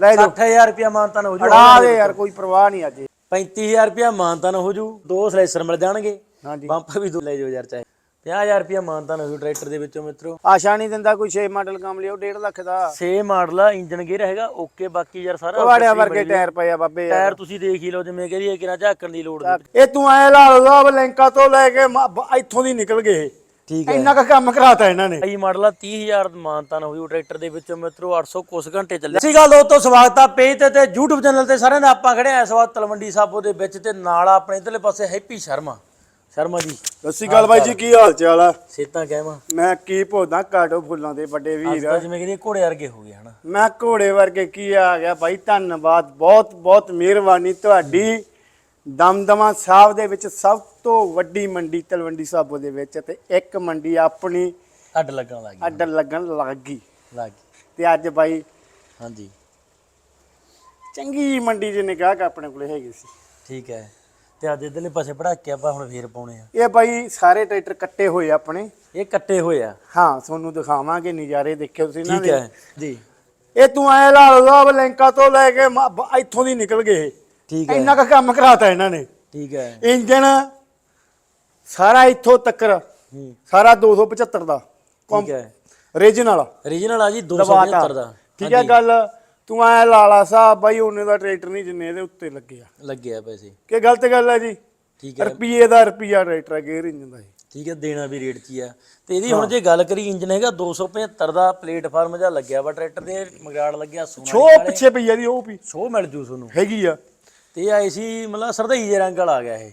ਲੈ ਜਾਓ। 60000 ਰੁਪਿਆ ਮਾਨਤਾਨ ਹੋ ਜੂ ਅੜਾ ਦੇ ਯਾਰ ਕੋਈ ਪਰਵਾਹ ਨਹੀਂ ਅੱਜ। 35000 ਰੁਪਿਆ ਮਾਨਤਾਨ ਹੋ ਜੂ ਦੋ ਸਲੈਸਰ ਮਿਲ ਜਾਣਗੇ। ਹਾਂਜੀ। ਬੰਪਰ ਵੀ ਦੋ ਲੈ ਜਾਓ ਯਾਰ ਚਾਹੇ। 50000 ਰੁਪਿਆ ਮਾਨਤਾਨ ਹੋ ਜੂ ਟਰੈਕਟਰ ਦੇ ਵਿੱਚੋਂ ਮਿੱਤਰੋ। ਆਸ਼ਾ ਨਹੀਂ ਦਿੰਦਾ ਕੋਈ 6 ਮਾਡਲ ਕੰਮ ਲਿਓ 1.5 ਲੱਖ ਦਾ। 6 ਮਾਡਲ ਆ ਇੰਜਨ ਗੇਅਰ ਹੈਗਾ ਓਕੇ ਬਾਕੀ ਯਾਰ ਸਾਰਾ ਕਵਾੜਿਆਂ ਵਰਗੇ ਟਾਇਰ ਪਏ ਆ ਬਾਬੇ ਟਾਇਰ ਤੁਸੀਂ ਦੇਖ ਹੀ ਲਓ ਜਿਵੇਂ ਕਹਰੀਏ ਕਿ ਨਾ ਝਾਕਣ ਦੀ ਲੋੜ ਨਹੀਂ ਇਹ ਤੂੰ ਐ ਲਾ ਲਓ ਲੈਂਕਾ ਤੋਂ ਲੈ ਕੇ ਇੱਥੋਂ ਦੀ ਨਿਕਲ ਗਏ। ਠੀਕ ਹੈ। ਇੰਨਾ ਕੁ ਕੰਮ ਕਰਾਤਾ ਇਹਨਾਂ ਨੇ। ਆਈ ਮਾਡਲ ਆ 30000 ਮਾਨਤਾਨ ਹੋ ਜੂ ਟਰੈਕਟਰ ਦੇ ਵਿੱਚੋਂ ਮਿੱਤਰੋ 800 ਕੁਸ ਘੰਟੇ ਚੱਲੇ। ਸਹੀ ਗੱਲ ਦੋਸਤੋ ਸਵਾਗਤ ਆ ਪੇਜ ਤੇ ਤੇ YouTube ਚੈਨਲ ਤੇ ਸਾਰਿਆਂ ਦਾ। ਆਪਾਂ ਖੜੇ ਆ ਇਸ ਵਾਰ ਤਲਵੰਡੀ ਸਾਬੋ ਦੇ ਵਿੱਚ ਤੇ ਨਾਲ ਆ ਆਪਣੇ ਇਧਰਲੇ ਪਾਸੇ ਹੈਪੀ ਸ਼ਰਮਾ। ਸ਼ਰਮਾ ਜੀ। ਸਤਿ ਸ਼੍ਰੀ ਅਕਾਲ ਬਾਈ ਜੀ ਕੀ ਹਾਲ ਚਾਲ ਆ? ਸੇਤਾਂ ਕਹਿਵਾ ਮੈਂ ਕੀ ਭੋਦਾ ਕਾਟੋ ਫੁੱਲਾਂ ਦੇ ਵੱਡੇ ਵੀਰ। ਤਾਂ ਜਿਵੇਂ ਕਿ ਘੋੜੇ ਵਰਗੇ ਹੋ ਗਏ ਹਨਾ। ਮੈਂ ਘੋੜੇ ਵਰਗੇ ਕੀ ਆ ਗਿਆ ਬਾਈ ਧੰਨਵਾਦ ਬਹੁਤ ਬਹੁਤ ਮਿਹਰਬਾਨੀ ਤੁਹਾਡੀ। ਦਮਦਮਾ ਸਾਹਿਬ ਦੇ ਵਿੱਚ ਸਭ ਤੋਂ ਵੱਡੀ ਮੰਡੀ ਤਲਵੰਡੀ ਸਾਬੋ ਦੇ ਵਿੱਚ ਤੇ ਇੱਕ ਮੰਡੀ ਆਪਣੀ ਅੱਡ ਲੱਗਣ ਲੱਗ ਗਈ। ਅੱਡ ਲੱਗਣ ਲੱਗ ਗਈ। ਲੱਗ ਗਈ। ਤੇ ਅੱਜ ਬਾਈ ਹਾਂਜੀ। ਚੰਗੀ ਮੰਡੀ ਦੇ ਨਿਗਾਹ ਆਪਣੇ ਕੋਲੇ ਹੈਗੀ ਸੀ। ਠੀਕ ਹੈ। ਤੇ ਅੱਜ ਇਧਰਲੇ ਪਾਸੇ ਪੜਾਕੇ ਆਪਾਂ ਹੁਣ ਫੇਰ ਪਾਉਣੇ ਆ। ਇਹ ਬਾਈ ਸਾਰੇ ਟਰੈਕਟਰ ਕੱਟੇ ਹੋਏ ਆਪਣੇ। ਇਹ ਕੱਟੇ ਹੋਏ ਆ। ਹਾਂ ਤੁਹਾਨੂੰ ਦਿਖਾਵਾਂਗੇ ਨਜ਼ਾਰੇ ਦੇਖਿਓ ਤੁਸੀਂ ਨਾ ਠੀਕ ਹੈ ਜੀ। ਇਹ ਤੂੰ ਐ ਲਾ ਲਓ ਲੈਂਕਾ ਤੋਂ ਲੈ ਕੇ ਇੱਥੋਂ ਦੀ ਨਿਕਲ ਗਏ। ਠੀਕ ਹੈ। ਇੰਨਾ ਕੁ ਕੰਮ ਕਰਾਤਾ ਇਹਨਾਂ ਨੇ। ਠੀਕ ਹੈ। ਇੰਜਨ ਸਾਰਾ ਇੱਥੋਂ ਤੱਕਰ ਹੂੰ। ਸਾਰਾ 275 ਦਾ। ਠੀਕ ਹੈ। ਰੀਜਨਲ ਰੀਜਨਲ ਆ ਜੀ ਦਬਾਤਾ 275 ਦਾ। ਠੀਕ ਹੈ ਗੱਲ। ਤੂੰ ਐ ਲਾਲਾ ਸਾਹਿਬ ਬਾਈ ਉਹਨੇ ਦਾ ਟਰੈਕਟਰ ਨਹੀਂ ਜਿੰਨੇ ਇਹਦੇ ਉੱਤੇ ਲੱਗੇ ਆ ਲੱਗਿਆ ਪੈਸੇ ਕਿ ਗਲਤ ਗੱਲ ਹੈ ਜੀ। ਠੀਕ ਹੈ। ਰੁਪਈਏ ਦਾ ਰੁਪਈਆ ਟਰੈਕਟਰ ਹੈ ਗੇਅਰ ਇੰਜਨ ਦਾ। ਠੀਕ ਹੈ ਦੇਣਾ ਵੀ ਰੇਟ 'ਚ ਹੀ ਆ। ਤੇ ਇਹਦੀ ਹੁਣ ਜੇ ਗੱਲ ਕਰੀ ਇੰਜਨ ਹੈਗਾ 275 ਦਾ ਪਲੇਟਫਾਰਮ ਜਿਹਾ ਲੱਗਿਆ ਵਾ ਟਰੈਕਟਰ ਦੇ ਮਗਰਾੜ ਲੱਗਿਆ ਸੋਨਾ ਛੋ ਪਿੱਛੇ ਪਈ ਆ ਦੀ ਉਹ ਵੀ। ਸੋ ਮਿਲ ਜੂ ਤੁਹਾਨੂੰ। ਹੈਗੀ ਆ। ਤੇ ਆਈ ਸੀ ਮਤਲਬ ਸਰਦਈ ਜੇ ਰੰਗ ਵਾਲਾ ਆ ਗਿਆ ਇਹ।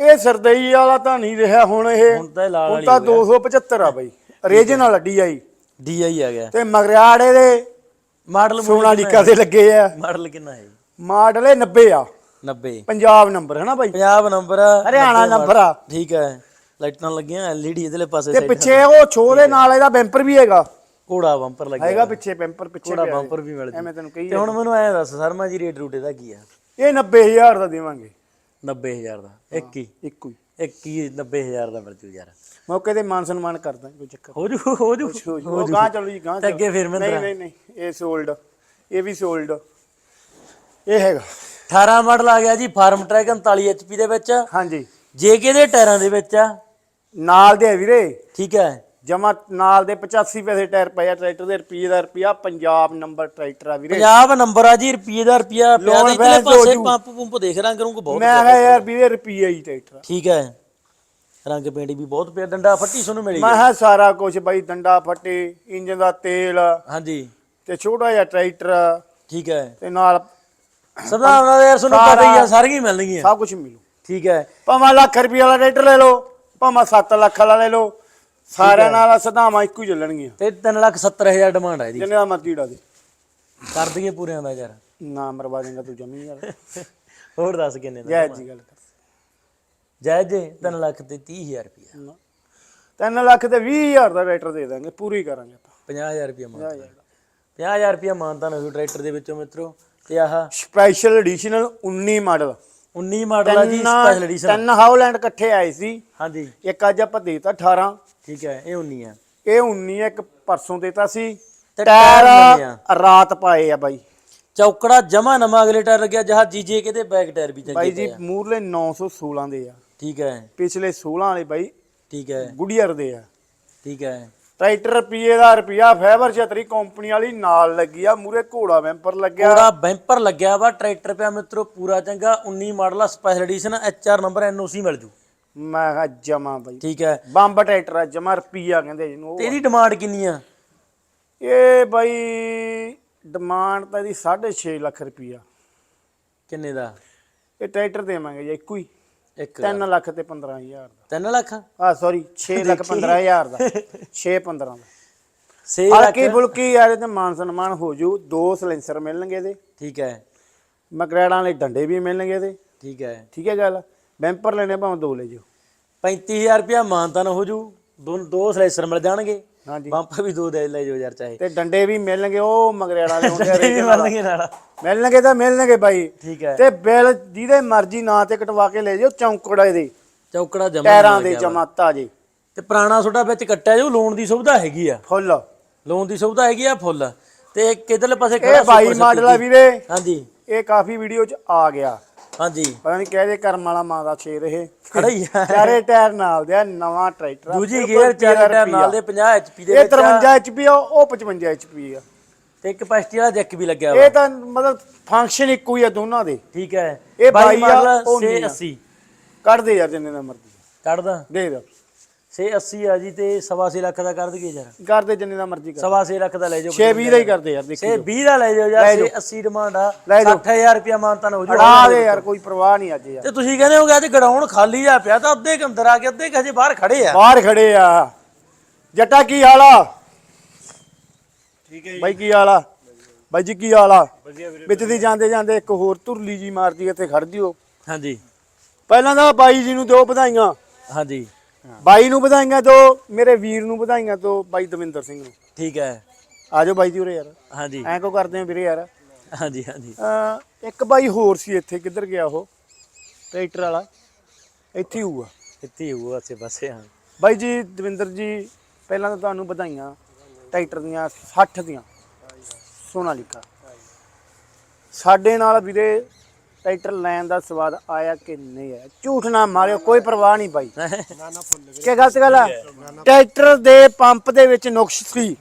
ਇਹ ਸਰਦਈ ਵਾਲਾ ਤਾਂ ਨਹੀਂ ਰਿਹਾ ਹੁਣ ਇਹ। ਹੁਣ ਤਾਂ ਇਹ ਲਾਲ ਹੁਣ ਵਾਲੀ ਤਾਂ 275 ਆ ਬਾਈ ਰੀਜਨਲ ਡੀਆਈ ਡੀਆਈ ਆ ਗਿਆ। ਤੇ ਮਗਰਿਆੜੇ ਦੇ ਮਾਡਲ ਸੋਨਾਲੀਕਾ ਦੇ ਲੱਗੇ ਆ। ਮਾਡਲ ਕਿੰਨਾ ਹੈ? ਮਾਡਲ ਇਹ 90 ਆ। 90 ਪੰਜਾਬ ਨੰਬਰ ਹੈ ਨਾ ਬਾਈ? ਪੰਜਾਬ ਨੰਬਰ ਹਰਿਆਣਾ ਨੰਬਰ ਆ। ਠੀਕ ਹੈ। ਲਾਈਟਾਂ ਲੱਗੀਆਂ ਐਲਈਡੀ ਇਹਦੇ ਪਾਸੇ ਤੇ side ਪਿੱਛੇ ਉਹ ਛੋ ਦੇ ਨਾਲ ਇਹਦਾ ਬੈਂਪਰ ਵੀ ਹੈਗਾ। ਘੋੜਾ ਬੰਪਰ ਲੱਗਿਆ ਹੈਗਾ ਪਿੱਛੇ ਬੈਂਪਰ ਪਿੱਛੇ ਘੋੜਾ ਪਿਆ ਬੰਪਰ ਵੀ ਮਿਲ ਜੂ। ਐਵੇਂ ਤੈਨੂੰ ਕਹੀ ਤੇ ਹੁਣ ਮੈਨੂੰ ਐ ਦੱਸ ਸ਼ਰਮਾ ਜੀ ਰੇਟ ਰੂਟ ਇਹਦਾ ਕੀ ਆ? ਇਹ 90000 ਦਾ ਦੇਵਾਂਗੇ। 90000 ਦਾ। ਇੱਕ ਹੀ? ਇੱਕੋ ਹੀ। ਇੱਕ ਹੀ 90000 ਦਾ ਮਿਲ ਜੂ ਯਾਰ। ਮੌਕੇ ਤੇ ਮਾਨ ਸਨਮਾਨ ਕਰਦਾ ਕੋਈ ਚੱਕਰ ਹੋ ਜੂ ਹੋ ਜੂ ਨਹੀਂ। ਉਹ ਗਾਂ ਚਲੋ ਜੀ ਗਾਂ ਅੱਗੇ ਫਿਰ ਨਹੀਂ ਮਹਿੰਦਰਾ। ਨਹੀਂ ਨਹੀਂ ਇਹ ਸੋਲਡ ਇਹ ਵੀ ਸੋਲਡ ਇਹ ਹੈਗਾ। 18 ਮਾਡਲ ਆ ਗਿਆ ਜੀ ਫਾਰਮ ਟਰੈਕ 39 HP ਦੇ ਵਿੱਚ। ਹਾਂਜੀ। ਜੇਕੇ ਦੇ ਟਾਇਰਾਂ ਦੇ ਵਿੱਚ ਆ? ਨਾਲ ਦੇ ਵੀਰੇ। ਠੀਕ ਹੈ। ਜਮਾ ਨਾਲ ਦੇ 85 ਪੈਸੇ ਟਾਇਰ ਪਏ ਆ ਟਰੈਕਟਰ ਦੇ ਰੁਪਈਏ ਦਾ ਰੁਪਈਆ ਪੰਜਾਬ ਨੰਬਰ ਟਰੈਕਟਰ ਆ ਵੀਰੇ। ਪੰਜਾਬ ਨੰਬਰ ਆ ਜੀ ਰੁਪਏ ਦਾ ਰੁਪਿਆ ਪਿਆ ਦੇ ਹੋ ਪਾਸੇ। ਪੰਪ ਪੰਪ ਦੇਖ ਰੰਗ ਰੂੰਗ ਬਹੁਤ ਮੈਂ ਕਿਹਾ ਯਾਰ ਵੀਰੇ ਰੁਪਈਆ ਹੀ ਟਰੈਕਟਰ। ਠੀਕ ਹੈ। ਰੰਗ ਪੇਂਟ ਵੀ ਬਹੁਤ ਪਿਆ ਡੰਡਾ ਫੱਟੀ ਤੁਹਾਨੂੰ ਮਿਲੀ ਮੈਂ ਕਿਹਾ ਸਾਰਾ ਕੁਝ ਬਾਈ ਡੰਡਾ ਫੱਟੇ ਇੰਜਨ ਦਾ ਤੇਲ ਹਾਂਜੀ। ਤੇ ਛੋਟਾ ਜਿਹਾ ਟਰੈਕਟਰ ਠੀਕ ਹੈ। ਤੇ ਨਾਲ ਸਦਾ ਉਹਨਾਂ ਦਾ ਯਾਰ ਤੁਹਾਨੂੰ ਪਤਾ ਹੀ ਆ ਸਾਰੀਆਂ ਮਿਲਣਗੀਆਂ। ਸਭ ਕੁਝ ਮਿਲੂ। ਠੀਕ ਹੈ। ਭਾਵੇਂ ਲੱਖ ਰੁਪਏ ਵਾਲਾ ਟਰੈਕਟਰ ਲੈ ਲਓ ਭਾਵੇਂ 7 ਲੱਖ ਵਾਲਾ ਲੈ ਲਓ ਸਾਰਿਆਂ ਨਾਲ ਸਦਾਵਾਂ ਇੱਕੋ ਹੀ ਚੱਲਣਗੀਆਂ। ਤੇ 370000 ਡਿਮਾਂਡ ਹੈ ਇਹਦੀ। ਜਿੰਨੇ ਦਾ ਮਰਜ਼ੀ ਡਾ ਦੇ। ਕਰ ਦਈਏ ਪੂਰਿਆਂ ਦਾ ਯਾਰ। ਨਾ ਮਰਵਾ ਦੇਂਗਾ ਤੂੰ ਜਮੀ ਯਾਰ। ਹੋਰ ਦੱਸ ਕਿੰਨੇ ਦਾ ਜੈ ਜੀ ਗੱਲ ਕਰ। ਜਾਇਜ਼ ਜੇ 3 ਲੱਖ ਤੇ 30000 ਰੁਪਿਆ ਨਾ। ਤਿੰਨ ਲੱਖ ਤੇ 20000 ਦਾ ਟਰੈਕਟਰ ਦੇ ਦਾਂਗੇ ਪੂਰੀ ਕਰਾਂਗੇ ਆਪਾਂ। 50000 ਰੁਪਿਆ ਮਾਨ 50000 ਰੁਪਿਆ ਮਾਨਤਾ ਨਾ ਟਰੈਕਟਰ ਦੇ ਵਿੱਚੋਂ ਮਿੱਤਰੋ। ਤੇ ਆਹ ਸਪੈਸ਼ਲ ਐਡੀਸ਼ਨਲ 19 ਮਾਡਲ 19 ਮਾਡਲ ਆ ਜੀ ਸਪੈਸ਼ਲ ਐਡੀਸ਼ਨ ਤਿੰਨ ਹਾਉਲੈਂਡ ਇਕੱਠੇ ਆਏ ਸੀ। ਹਾਂਜੀ। ਇੱਕ ਅੱਜ ਆਪਾਂ ਦੇਤਾ 18 ਠੀਕ ਹੈ ਇਹ 19 ਆ ਇਹ 19 ਆ, ਇੱਕ ਪਰਸੋਂ ਦੇਤਾ ਸੀ। ਤੇ ਟਾਇਰ ਨਵੇਂ ਆ। ਟਾਇਰ ਰਾਤ ਪਾਏ ਆ ਬਾਈ। ਚੌਕੜਾ ਜਮਾ ਨਵਾਂ ਅਗਲੇ ਟਾਇਰ ਲੱਗਿਆ ਜਹਾ ਜੀਜੇ ਕਿਤੇ ਬੈਕ ਟਾਇਰ ਵੀ ਬਾਈ ਚੰਗੇ ਜੀ ਮੂਰਲੇ 916 ਦੇ ਆ। ਠੀਕ ਹੈ। ਪਿਛਲੇ 16 ਵਾਲੇ ਬਾਈ ਠੀਕ ਹੈ। ਗੁੜੀਅਰ ਦੇ ਆ। ਠੀਕ ਹੈ। ਟਰੈਕਟਰ ਰੁਪਈਏ ਦਾ ਰੁਪਈਆ ਫਾਈਬਰ ਛਤਰੀ ਕੰਪਨੀ ਵਾਲੀ ਨਾਲ ਲੱਗੀ ਆ ਮੂਰੇ ਘੋੜਾ ਵੈਂਪਰ ਲੱਗਿਆ। ਪੂਰਾ ਬੈਂਪਰ ਲੱਗਿਆ ਵਾ ਟਰੈਕਟਰ ਪਿਆ ਮਿੱਤਰੋ ਪੂਰਾ ਚੰਗਾ 19 ਮਾਡਲ ਆ special edition HR number NOC ਮਿਲ ਜੂ। ਮੈਂ ਕਿਹਾ ਜਮਾ ਬਾਈ। ਠੀਕ ਹੈ। ਬੰਬ ਟਰੈਕਟਰ ਆ ਜਮਾ ਰੁਪਈਆ ਕਹਿੰਦੇ ਜਿਹਨੂੰ ਤੇ ਇਹਦੀ ਡਿਮਾਂਡ ਕਿੰਨੀ ਆ? ਇਹ ਬਾਈ ਡਿਮਾਂਡ ਤਾਂ ਇਹਦੀ 6.5 ਲੱਖ ਰੁਪਈਆ। ਕਿੰਨੇ ਦਾ? ਇਹ ਟਰੈਕਟਰ ਦੇਵਾਂਗੇ ਜੀ ਇੱਕੋ ਹੀ। ਇੱਕ 3 ਲੱਖ ਤੇ 15000 ਦਾ। 3 ਲੱਖ? ਆ ਸੌਰੀ 6 ਲੱਖ 15000 ਦਾ। 6 15 ਦਾ। 6 ਲੱਖ? ਹਲਕੀ ਫੁਲਕੀ ਯਾਰ ਤੇ ਮਾਨ ਸਨਮਾਨ ਹੋ ਜੂ ਦੋ ਸਲੈਂਸਰ ਮਿਲਣਗੇ ਇਹਦੇ। ਠੀਕ ਹੈ। ਮਗਰੇੜਾਂ ਵਾਲੇ ਡੰਡੇ ਵੀ ਮਿਲਣਗੇ ਇਹਦੇ। ਠੀਕ ਹੈ। ਠੀਕ ਹੈ ਗੱਲ। ਬੈਂਪਰ ਲੈਣੇ ਭਾਵੇਂ ਦੋ ਲੈ ਜਾਓ। 35000 ਰੁਪਇਆ ਮਾਨਤਨ ਹੋ ਜੂ। ਦੋ ਦੋ ਸਲੈਸਰ ਮਿਲ ਜਾਣਗੇ। ਹਾਂਜੀ। ਬੰਪਰ ਵੀ ਦੋ ਦੇ ਲੈ ਜਾਓ ਯਾਰ ਚਾਹੇ। ਤੇ ਡੰਡੇ ਵੀ ਮਿਲਣਗੇ ਉਹ ਮਗਰੇੜਾਂ ਵਾਲੇ ਹੁੰਦੇ ਵੀ ਮਿਲਣਗੇ ਨਾਲ। ਮਿਲਣਗੇ ਤਾਂ ਮਿਲਣਗੇ ਬਾਈ। ਠੀਕ ਹੈ। ਤੇ ਬਿੱਲ ਜਿਹਦੇ ਮਰਜ਼ੀ ਨਾਂ ਤੇ ਕਟਵਾ ਕੇ ਲੈ ਜਾਓ ਚੌਂਕੜਾ ਇਹਦੇ ਚੌਕੜਾ ਜਮਾ ਟਾਇਰਾਂ ਦੇ ਜਮਾਤਾ ਜੀ। ਤੇ ਪੁਰਾਣਾ ਤੁਹਾਡਾ ਵਿੱਚ ਕੱਟਿਆ ਜੋ ਲੋਨ ਦੀ ਸੁਵਿਧਾ ਹੈਗੀ ਆ। ਫੁੱਲ। ਲੋਨ ਦੀ ਸੁਵਿਧਾ ਹੈਗੀ ਆ ਫੁੱਲ। ਤੇ ਇੱਕ ਇਧਰਲੇ ਪਾਸੇ ਇਹ ਖੜਾ 22 Super ਮਾਡਲ ਆ 36 ਵੀਰੇ। ਹਾਂਜੀ। ਇਹ ਕਾਫੀ ਵੀਡੀਓ ਚ ਆ ਗਿਆ। ਹਾਂਜੀ। ਪਤਾ ਨਹੀਂ ਕਿਹਦੇ ਕਰਮ ਵਾਲਾ ਮਾਂ ਦਾ ਸ਼ੇਰ ਇਹ। ਖੜਾ ਹੀ ਆ। ਚਾਰੇ ਟਾਇਰ ਨਾਲ ਦੇ ਆ, ਨਵਾਂ ਟਰੈਕਟਰ ਆ, ਦੂਜੀ ਬਿਲਕੁਲ ਗੇਅਰ ਚਾਰ 13 ਟਾਇਰ ਨਾਲ ਦੇ 50 ਐਚਪੀ ਦੇ ਇਹ ਵਿੱਚ ਆ, 53 ਐਚਪੀ ਆ ਉਹ 55 ਐਚਪੀ ਆ। ਤੇ ਕਪੈਸਿਟੀ ਵਾਲਾ ਜੈਕ ਵੀ ਲੱਗਿਆ ਵਾ। ਇਹ ਤਾਂ ਮਤਲਬ ਫੰਕਸ਼ਨ ਇੱਕੋ ਹੀ ਆ ਦੋਨਾਂ ਦੇ। ਠੀਕ ਹੈ। ਇਹ 22 22 ਆ, ਉਹ ਨਹੀਂ ਆ। 680 ਕੱਢ ਦੇ ਯਾਰ ਜਿੰਨੇ ਦਾ ਮਰਜ਼ੀ। ਕੱਢਦਾ। ਦੇ ਦੇ 680 ਆ ਜੀ ਤੇ 7.5 ਲੱਖ ਦਾ ਕਰ ਦਈਏ ਯਾਰ। ਕਰ ਦੇ ਜਿੰਨੇ ਦਾ ਮਰਜ਼ੀ ਕਰ। 7.5 ਲੱਖ ਦਾ ਲੈ ਜਾਓ 620 ਦਾ ਹੀ ਕਰਦੇ ਯਾਰ ਦੇਖੀ ਸੇ 20 ਦਾ ਲੈ ਜਾਓ ਯਾਰ ਜਾਓ। 80 ਡਿਮਾਂਡ ਆ ਲੈ ਜਾਓ। 60000 ਰੁਪਿਆ ਮਾਨਤਾਨ ਹੋ ਅੜਾ ਜਾਊਗਾ ਦੇ ਯਾਰ ਕੋਈ ਪਰਵਾਹ ਨਹੀਂ ਅੱਜ ਯਾਰ। ਤੇ ਤੁਸੀਂ ਕਹਿੰਦੇ ਹੋਗੇ ਅੱਜ ਗਰਾਊਂਡ ਖਾਲੀ ਆ ਪਿਆ ਤਾਂ ਅੱਧੇ ਕੁ ਅੰਦਰ ਆ ਕੇ ਅੱਧੇ ਕੁ ਹਜੇ ਬਾਹਰ ਖੜੇ ਆ। ਬਾਹਰ ਖੜੇ ਆ। ਜੱਟਾ ਕੀ ਹਾਲ ਆ? ਠੀਕ ਹੈ ਬਾਈ ਕੀ ਹਾਲ ਆ? ਬਾਈ ਜੀ ਕੀ ਹਾਲ ਆ? ਵਿੱਚ ਦੀ ਜਾਂਦੇ ਜਾਂਦੇ ਇੱਕ ਹੋਰ ਧੁਰਲੀ ਜੀ ਮਾਰਦੀ ਇੱਥੇ ਖੜ ਜਿਓ। ਹਾਂਜੀ। ਪਹਿਲਾਂ ਤਾਂ ਬਾਈ ਜੀ ਨੂੰ ਦਿਓ ਵਧਾਈਆਂ। ਹਾਂਜੀ। ਬਾਈ ਨੂੰ ਵਧਾਈਆਂ ਦਿਓ ਮੇਰੇ ਵੀਰ ਨੂੰ ਵਧਾਈਆਂ ਦਿਓ ਬਾਈ ਦਵਿੰਦਰ ਸਿੰਘ ਨੂੰ। ਠੀਕ ਹੈ। ਆਜੋ ਬਾਈ ਜੀ ਉਰੇ ਯਾਰ। ਹਾਂਜੀ। ਐਂ ਕੋ ਕਰਦੇ ਆ ਵੀਰੇ ਯਾਰ? ਹਾਂਜੀ ਹਾਂਜੀ। ਅਹ ਇੱਕ ਬਾਈ ਹੋਰ ਸੀ ਇੱਥੇ ਕਿੱਧਰ ਗਿਆ ਉਹ? ਟਰੈਕਟਰ ਵਾਲਾ। ਇੱਥੇ ਹੀ ਹੋਊਗਾ। ਇੱਥੇ ਹੀ ਹੋਊ ਆਸੇ ਪਾਸੇ ਹਾਂ। ਬਾਈ ਜੀ ਦਵਿੰਦਰ ਜੀ ਪਹਿਲਾਂ ਤਾਂ ਤੁਹਾਨੂੰ ਵਧਾਈਆਂ। ਟਰੈਕਟਰ ਦੀਆਂ 60 ਦੀਆਂ। ਸੋਨਾਲੀਕਾ ਸਾਡੇ ਨਾਲ ਵੀਰੇ ਟਰੈਕਟਰ ਲੈਣ ਦਾ ਸਵਾਦ ਆਇਆ ਕਿ ਨਹੀਂ ਆਇਆ? ਝੂਠ ਨਾ ਮਾਰਿਓ ਕੋਈ ਪਰਵਾਹ ਨਹੀਂ ਬਾਈ। ਕੀ ਗਲਤ ਗੱਲ ਆ? ਟਰੈਕਟਰ ਦੇ ਪੰਪ ਦੇ ਵਿੱਚ ਨੁਕਸ ਸੀ।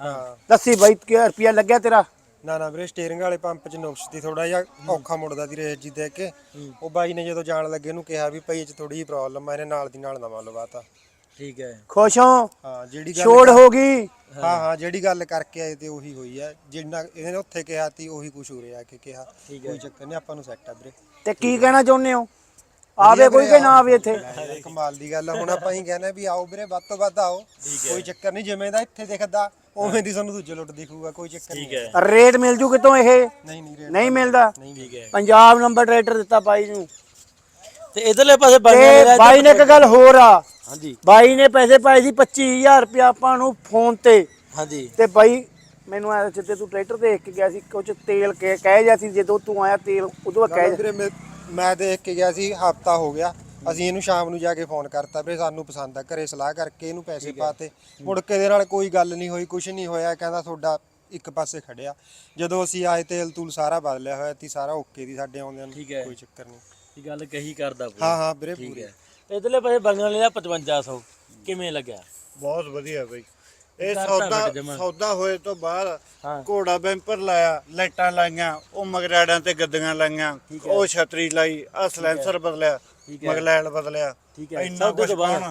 ਹਾਂ। ਦੱਸੀ ਬਾਈ ਕੀ ਰੁਪਿਆ ਲੱਗਿਆ ਤੇਰਾ? ਨਾ ਨਾ ਵੀਰੇ ਸਟੀਅਰਿੰਗ ਵਾਲੇ ਪੰਪ 'ਚ ਨੁਕਸ ਦੀ ਥੋੜਾ ਜਿਹਾ ਔਖਾ ਮੁੜਦਾ ਦੀ ਰੇਸ ਜੀ ਦੇਖ ਕੇ। ਉਹ ਬਾਈ ਨੇ ਜਦੋਂ ਜਾਣ ਲੱਗੇ ਉਹਨੂੰ ਕਿਹਾ ਵੀ ਭਾਈ ਇਹ 'ਚ ਥੋੜੀ ਜਿਹੀ ਪ੍ਰੋਬਲਮ ਆ ਇਹਨੇ ਨਾਲ ਦੀ ਨਾਲ ਨਵਾਂ ਲਵਾਤਾ। ਠੀਕ ਹੈ। ਖੁਸ਼ ਹੋ? ਹਾਂ ਜਿਹੜੀ ਗੱਲ ਛੋੜ ਹੋ ਗਈ? ਹਾਂ ਹਾਂ ਜਿਹੜੀ ਗੱਲ ਕਰਕੇ ਆਏ ਤੇ ਉਹੀ ਹੋਈ ਆ ਜਿੰਨਾ ਇਹਨੇ ਉੱਥੇ ਕਿਹਾ ਤੀ ਉਹੀ ਕੁਝ ਉਰੇ ਆ ਕੇ ਕਿਹਾ। ਕੋਈ ਚੱਕਰ ਨਹੀਂ ਆਪਾਂ ਨੂੰ ਸੈੱਟ ਆ ਵੀਰੇ। ਤੇ ਕੀ ਕਹਿਣਾ ਚਾਹੁੰਦੇ ਹੋ? ਆਵੇ ਕੋਈ ਕਿ ਨਾ ਆਵੇ ਇੱਥੇ? ਕਮਾਲ ਦੀ ਗੱਲ ਆ। ਹੁਣ ਆਪਾਂ ਹੀ ਕਹਿੰਦੇ ਵੀ ਆਓ ਵੀਰੇ ਵੱਧ ਤੋਂ ਵੱਧ ਆਓ। ਕੋਈ ਚੱਕਰ ਨਹੀਂ ਜਿਵੇਂ ਦਾ ਇੱਥੇ ਦਿਖਦਾ ਉਵੇਂ ਦੀ ਸਾਨੂੰ ਦੂਜੇ ਲੁੱਟ ਦਿਖੂਗਾ ਕੋਈ ਚੱਕਰ ਨਹੀਂ। ਹੈ। ਰੇਟ ਮਿਲ ਜੂ ਕਿਤੋਂ ਇਹ? ਨਹੀਂ ਨਹੀਂ ਰੇਟ ਨਹੀਂ ਮਿਲਦਾ? ਠੀਕ ਹੈ। ਪੰਜਾਬ ਨੰਬਰ ਟਰੈਕਟਰ ਦਿੱਤਾ ਬਾਈ ਨੂੰ। ਤੇ ਇਧਰਲੇ ਪਾਸੇ ਬਾਈ ਨੇ ਇੱਕ ਗੱਲ ਹੋਰ ਆ। ਹਾਂਜੀ। ਬਾਈ ਨੇ ਪੈਸੇ ਪਾਏ ਸੀ 25000 ਰੁਪਇਆ ਆਪਾਂ ਨੂੰ ਫੋਨ ਤੇ। ਹਾਂਜੀ। ਤੇ ਬਾਈ ਮੈਨੂੰ ਐ ਸਿੱਧੇ ਤੂੰ ਟਰੈਕਟਰ ਦੇਖ ਕੇ ਗਿਆ ਸੀ ਕੁਝ ਤੇਲ ਕੇ ਕਹਿ ਜਾ ਸੀ ਜਦੋਂ ਤੂੰ ਆਇਆ ਤੇਲ ਉਦੋਂ ਕਹਿ ਜਾ ਵੀਰੇ ਮੈਂ- ਦੇਖ ਕੇ ਗਿਆ ਸੀ ਹਫਤਾ ਹੋ ਗਿਆ। ਅਸੀਂ ਇਹਨੂੰ ਸ਼ਾਮ ਨੂੰ ਜਾ ਕੇ ਫੋਨ ਕਰਤਾ ਵੀਰੇ ਸਾਨੂੰ ਪਸੰਦ ਆ ਘਰੇ ਸਲਾਹ ਕਰਕੇ ਇਹਨੂੰ ਪੈਸੇ ਪਾਤੇ। ਮੁੜ ਕੇ ਦੇ ਨਾਲ ਕੋਈ ਗੱਲ ਨਹੀਂ ਹੋਈ ਕੁਝ ਨਹੀਂ ਹੋਇਆ ਕਹਿੰਦਾ ਤੁਹਾਡਾ ਇੱਕ ਪਾਸੇ ਖੜਿਆ। ਜਦੋਂ ਅਸੀਂ ਆਏ ਤੇਲ ਤੂਲ ਸਾਰਾ ਬਦਲਿਆ ਹੋਇਆ ਸੀ ਸਾਰਾ ਓਕੇ ਦੀ ਸਾਡੇ ਆਉਂਦਿਆਂ ਨੂੰ ਠੀਕ ਹੈ। ਕੋਈ ਚੱਕਰ ਨਹੀਂ। ਇਹ ਗੱਲ ਕਹੀ ਕਰਦਾ ਹਾਂ ਹਾਂ ਵੀਰੇ ਠੀਕ ਪੂਰੀ। ਹੈ। ਇਧਰਲੇ ਪਾਸੇ ਬੰਗਣ ਲਿਆ 5500 ਕਿਵੇਂ ਲੱਗਿਆ? ਬਹੁਤ ਵਧੀਆ ਬਈ। ਇਹ ਸੌਦਾ। ਸੌਦਾ ਹੋਏ ਤੋਂ ਬਾਅਦ ਘੋੜਾ ਬੈਂਪਰ ਲਾਇਆ ਲਾਈਟਾਂ ਲਾਈਆਂ ਉਹ ਮਗਰਾੜਾਂ ਤੇ ਗੱਦੀਆਂ ਲਾਈਆਂ ਉਹ ਛਤਰੀ ਲਾਈ ਆ ਸਲੈਂਸਰ ਬਦਲਿਆ। ਮਗਲੈਲ ਬਦਲਿਆ। ਠੀਕ ਹੈ। ਇੰਨਾ ਕੁਝ ਬਾਅਦ?